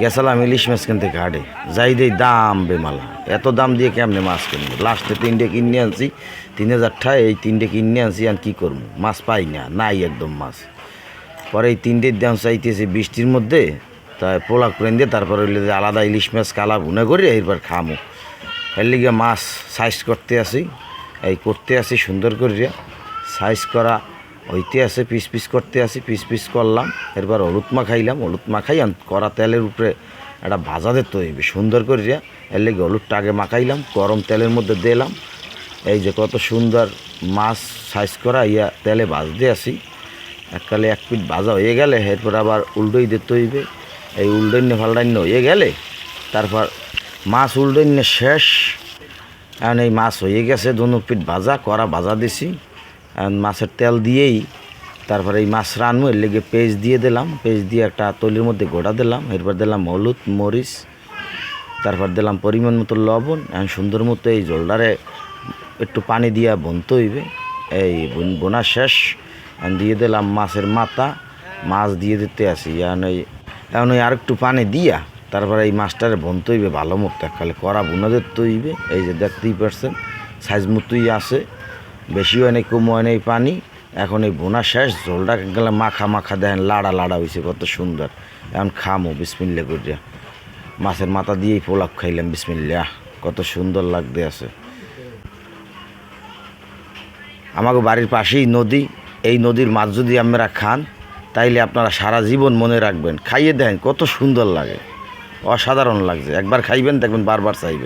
গেছিলাম ইলিশ মাছ কিনতে ঘাটে। যাই দেই দাম বেমালা। এত দাম দিয়ে কেমনে মাছ কিনবো? লাস্টে তিনটে কিনে আনছি, তিন হাজার টাকা এই তিনটে কিনে আনছি, আর কি করব? মাছ পাই না, নাই একদম মাছ। পরে এই তিনটের দাম চাইতেছি বৃষ্টির মধ্যে তাই পোলাক করে দিয়ে তারপরে আলাদা ইলিশ মাছ কালা ভুনে করি এরপর খামো। এর লিগে মাছ সাইজ করতে আসি এই করতে আসি সুন্দর করিয়া। সাইজ করা হইতে আছে, পিস পিস করতে আসি পিস পিস করলাম। এরপর হলুদ মা খাইলাম। হলুদ মা খাই আন করা তেলের উপরে একটা ভাজা দিতে হইবে, সুন্দর করিয়া এর লেগে হলুদটা আগে মাখাইলাম গরম তেলের মধ্যে দিলাম। এই যে কত সুন্দর মাছ সাইজ করা, ইয়া তেলে ভাজতে আসি এককালে এক পিঠ ভাজা হয়ে গেলে, এরপর আবার উল্টোই দিতে হইবে। এই উল্টোইন্য ফাল্টাইন্য হয়ে গেলে, তারপর মাছ উল্টোইন্য শেষ। এখন এই মাছ হয়ে গেছে, দোনো পিঠ ভাজা করা ভাজা দিছি। মাছের তেল দিয়েই তারপরে এই মাছ রানবো, এর লেগে পেঁয়াজ দিয়ে দিলাম। পেঁয়াজ দিয়ে একটা তলির মধ্যে গোটা দিলাম। এরপর দিলাম হলুদ, মরিচ, তারপর দিলাম পরিমাণ মতো লবণ এখন সুন্দর মতো এই জলটারে একটু পানি দিয়া বনতে হইবে। এই বন- শেষ এখন দিয়ে দিলাম মাছের মাথা। মাছ দিয়ে দিতে আসি এখন ওই এখন ওই আর একটু পানি দিয়া তারপরে এই মাছটারে বনতে হইবে ভালো মতো। এককালে করা বোনা দিতে হইবে। এই যে দেখতেই পারছেন, সাইজ মতোই আছে। বেশি হয় নাই কম হয় নাই পানি। এখন এই বোনা শেষ, ঝোলটা গেলে মাখা মাখা দেখেন, লাড়া লাড়া হয়েছে কত সুন্দর। এখন খামো বিসমিল্লা করিয়া। মাছের মাথা দিয়েই পোলাপ খাইলাম বিসমিল্লা কত সুন্দর লাগতে আছে। আমাকে বাড়ির পাশেই নদী, এই নদীর মাছ যদি আমরা খান, তাইলে আপনারা সারা জীবন মনে রাখবেন। খাইয়ে দেন কত সুন্দর লাগে। অসাধারণ লাগছে। একবার খাইবেন, দেখবেন বারবার চাইবেন।